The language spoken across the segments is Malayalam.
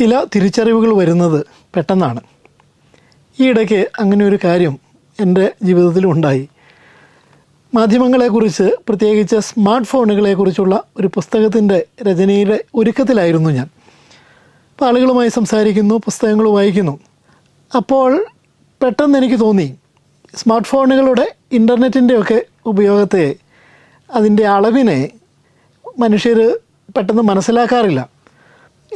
ചില തിരിച്ചറിവുകൾ വരുന്നത് പെട്ടെന്നാണ്. ഈ ഇടയ്ക്ക് അങ്ങനെ ഒരു കാര്യം എന്റെ ജീവിതത്തിലും ഉണ്ടായി. മാധ്യമങ്ങളെക്കുറിച്ച് പ്രത്യേകിച്ച് സ്മാർട്ട് ഫോണുകളെക്കുറിച്ചുള്ള ഒരു പുസ്തകത്തിന്റെ രചനയുടെ ഒരുക്കത്തിലായിരുന്നു ഞാൻ. അപ്പോൾ ആളുകളുമായി സംസാരിക്കുന്നു പുസ്തകങ്ങൾ വായിക്കുന്നു. അപ്പോൾ പെട്ടെന്ന് എനിക്ക് തോന്നി സ്മാർട്ട് ഫോണുകളുടെ ഇന്റർനെറ്റിന്റെയൊക്കെ ഉപയോഗത്തെ അതിന്റെ അളവിനെ മനുഷ്യർ പെട്ടെന്ന് മനസ്സിലാക്കാറില്ല.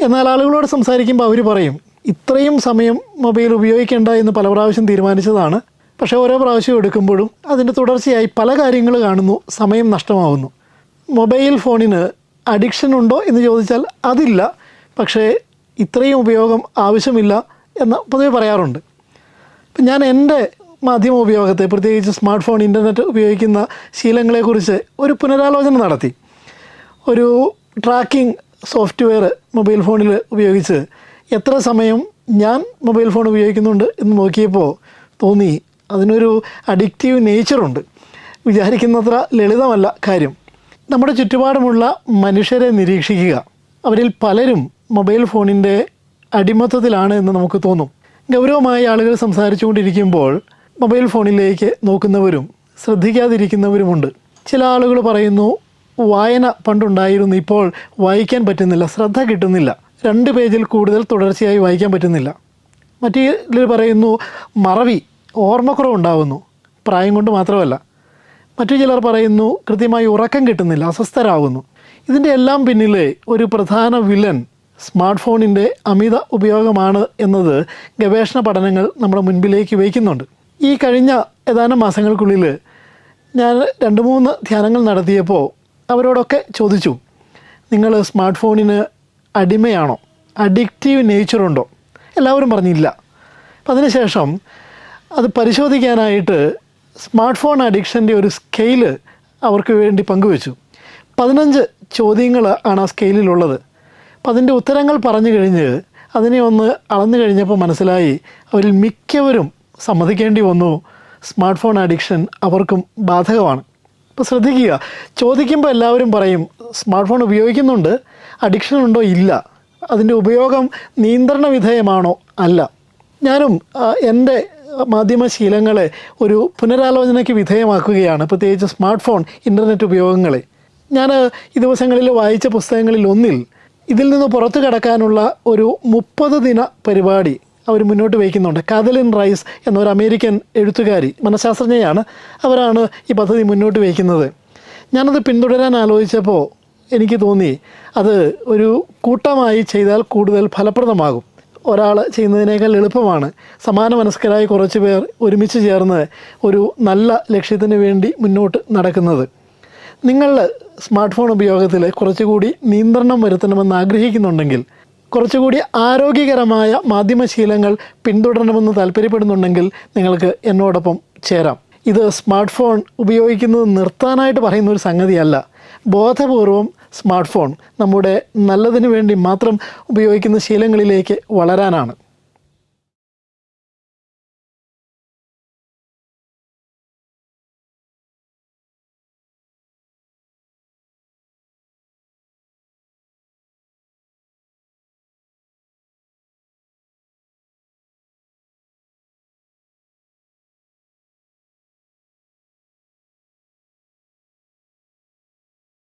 എന്നാൽ ആളുകളോട് സംസാരിക്കുമ്പോൾ അവർ പറയും ഇത്രയും സമയം മൊബൈൽ ഉപയോഗിക്കേണ്ട എന്ന് പല പ്രാവശ്യം തീരുമാനിച്ചതാണ്. പക്ഷേ ഓരോ പ്രാവശ്യം എടുക്കുമ്പോഴും അതിന്റെ തുടർച്ചയായി പല കാര്യങ്ങൾ കാണുന്നു സമയം നഷ്ടമാവുന്നു. മൊബൈൽ ഫോണിന് അഡിക്ഷൻ ഉണ്ടോ എന്ന് ചോദിച്ചാൽ അതില്ല. പക്ഷേ ഇത്രയും ഉപയോഗം ആവശ്യമില്ല എന്ന് പൊതുവെ പറയാറുണ്ട്. ഞാൻ എന്റെ മാധ്യമ ഉപയോഗത്തെ പ്രത്യേകിച്ച് സ്മാർട്ട് ഫോൺ ഇന്റർനെറ്റ് ഉപയോഗിക്കുന്ന ശീലങ്ങളെക്കുറിച്ച് ഒരു പുനരാലോചന നടത്തി. ഒരു ട്രാക്കിംഗ് സോഫ്റ്റ്വെയർ മൊബൈൽ ഫോണിൽ ഉപയോഗിച്ച് എത്ര സമയം ഞാൻ മൊബൈൽ ഫോൺ ഉപയോഗിക്കുന്നുണ്ട് എന്ന് നോക്കിയപ്പോൾ തോന്നി അതിനൊരു അഡിക്റ്റീവ് നേച്ചറുണ്ട് വിചാരിക്കുന്നത്ര ലളിതമല്ല കാര്യം. നമ്മുടെ ചുറ്റുപാടുമുള്ള മനുഷ്യരെ നിരീക്ഷിക്കുക. അവരിൽ പലരും മൊബൈൽ ഫോണിന്റെ അടിമത്തത്തിലാണ് എന്ന് നമുക്ക് തോന്നും. ഗൗരവമായ ആളുകൾ സംസാരിച്ചുകൊണ്ടിരിക്കുമ്പോൾ മൊബൈൽ ഫോണിലേക്ക് നോക്കുന്നവരും ശ്രദ്ധിക്കാതിരിക്കുന്നവരുമുണ്ട്. ചില ആളുകൾ പറയുന്നു വായന പണ്ടുണ്ടായിരുന്നു. ഇപ്പോൾ വായിക്കാൻ പറ്റുന്നില്ല. ശ്രദ്ധ കിട്ടുന്നില്ല. രണ്ട് പേജിൽ കൂടുതൽ തുടർച്ചയായി വായിക്കാൻ പറ്റുന്നില്ല. മറ്റേതിൽ പറയുന്നു മറവി ഓർമ്മക്കുറവുണ്ടാകുന്നു പ്രായം കൊണ്ട് മാത്രമല്ല. മറ്റു ചിലർ പറയുന്നു കൃത്യമായി ഉറക്കം കിട്ടുന്നില്ല അസ്വസ്ഥരാകുന്നു. ഇതിന്റെ എല്ലാം പിന്നിലെ ഒരു പ്രധാന വില്ലൻ സ്മാർട്ട് ഫോണിന്റെ അമിത ഉപയോഗമാണ് എന്നത് ഗവേഷണ പഠനങ്ങൾ നമ്മുടെ മുൻപിലേക്ക് വയ്ക്കുന്നുണ്ട്. ഈ കഴിഞ്ഞ ഏതാനും മാസങ്ങൾക്കുള്ളിൽ ഞാൻ രണ്ട് മൂന്ന് ധ്യാനങ്ങൾ നടത്തിയപ്പോൾ അവരോടൊക്കെ ചോദിച്ചു നിങ്ങൾ സ്മാർട്ട് ഫോണിന് അടിമയാണോ അഡിക്റ്റീവ് നേച്ചറുണ്ടോ എല്ലാവരും പറഞ്ഞില്ല. അപ്പം അതിനുശേഷം അത് പരിശോധിക്കാനായിട്ട് സ്മാർട്ട് ഫോൺ അഡിക്ഷന്റെ ഒരു സ്കെയിൽ അവർക്ക് വേണ്ടി പങ്കുവച്ചു. പതിനഞ്ച് ചോദ്യങ്ങൾ ആണ് ആ സ്കെയിലിലുള്ളത്. അപ്പം അതിന്റെ ഉത്തരങ്ങൾ പറഞ്ഞു കഴിഞ്ഞ് അതിനെ ഒന്ന് അളന്നു കഴിഞ്ഞപ്പോൾ മനസ്സിലായി അവരിൽ മിക്കവരും സമ്മതിക്കേണ്ടി വന്നു. സ്മാർട്ട് ഫോൺ അഡിക്ഷൻ അവർക്കും ബാധകമാണ്. അപ്പോൾ ശ്രദ്ധിക്കുക. ചോദിക്കുമ്പോൾ എല്ലാവരും പറയും സ്മാർട്ട് ഫോൺ ഉപയോഗിക്കുന്നുണ്ട്. അഡിക്ഷൻ ഉണ്ടോ? ഇല്ല. അതിന്റെ ഉപയോഗം നിയന്ത്രണ വിധേയമാണോ? അല്ല. ഞാനും എന്റെ മാധ്യമ ശീലങ്ങളെ ഒരു പുനരാലോചനയ്ക്ക് വിധേയമാക്കുകയാണ്. പ്രത്യേകിച്ച് സ്മാർട്ട് ഫോൺ ഇന്റർനെറ്റ് ഉപയോഗങ്ങളെ. ഞാൻ ഈ ദിവസങ്ങളിൽ വായിച്ച പുസ്തകങ്ങളിൽ ഒന്നിൽ ഇതിൽ നിന്ന് പുറത്തു കടക്കാനുള്ള ഒരു മുപ്പത് ദിന പരിപാടി അവർ മുന്നോട്ട് വയ്ക്കുന്നുണ്ട്. കാതലിൻ റൈസ് എന്നൊരു അമേരിക്കൻ എഴുത്തുകാരി മനഃശാസ്ത്രജ്ഞയാണ്. അവരാണ് ഈ പദ്ധതി മുന്നോട്ട് വയ്ക്കുന്നത്. ഞാനത് പിന്തുടരാൻ ആലോചിച്ചപ്പോൾ എനിക്ക് തോന്നി അത് ഒരു കൂട്ടമായി ചെയ്താൽ കൂടുതൽ ഫലപ്രദമാകും. ഒരാൾ ചെയ്യുന്നതിനേക്കാൾ എളുപ്പമാണ്. സമാന മനസ്കരായ കുറച്ച് പേർ ഒരുമിച്ച് ചേർന്ന് ഒരു നല്ല ലക്ഷ്യത്തിന് വേണ്ടി മുന്നോട്ട് നടക്കുന്നത്. നിങ്ങൾ സ്മാർട്ട് ഫോൺ ഉപയോഗത്തിൽ കുറച്ചുകൂടി നിയന്ത്രണം വരുത്തണമെന്ന് ആഗ്രഹിക്കുന്നുണ്ടെങ്കിൽ കുറച്ചുകൂടി ആരോഗ്യകരമായ മാധ്യമശീലങ്ങൾ പിന്തുടരണമെന്ന് താല്പര്യപ്പെടുന്നുണ്ടെങ്കിൽ നിങ്ങൾക്ക് എന്നോടൊപ്പം ചേരാം. ഇത് സ്മാർട്ട് ഫോൺ ഉപയോഗിക്കുന്നത് നിർത്താനായിട്ട് പറയുന്ന ഒരു സംഗതിയല്ല. ബോധപൂർവം സ്മാർട്ട് ഫോൺ നമ്മുടെ നല്ലതിനു വേണ്ടി മാത്രം ഉപയോഗിക്കുന്ന ശീലങ്ങളിലേക്ക് വളരാനാണ്.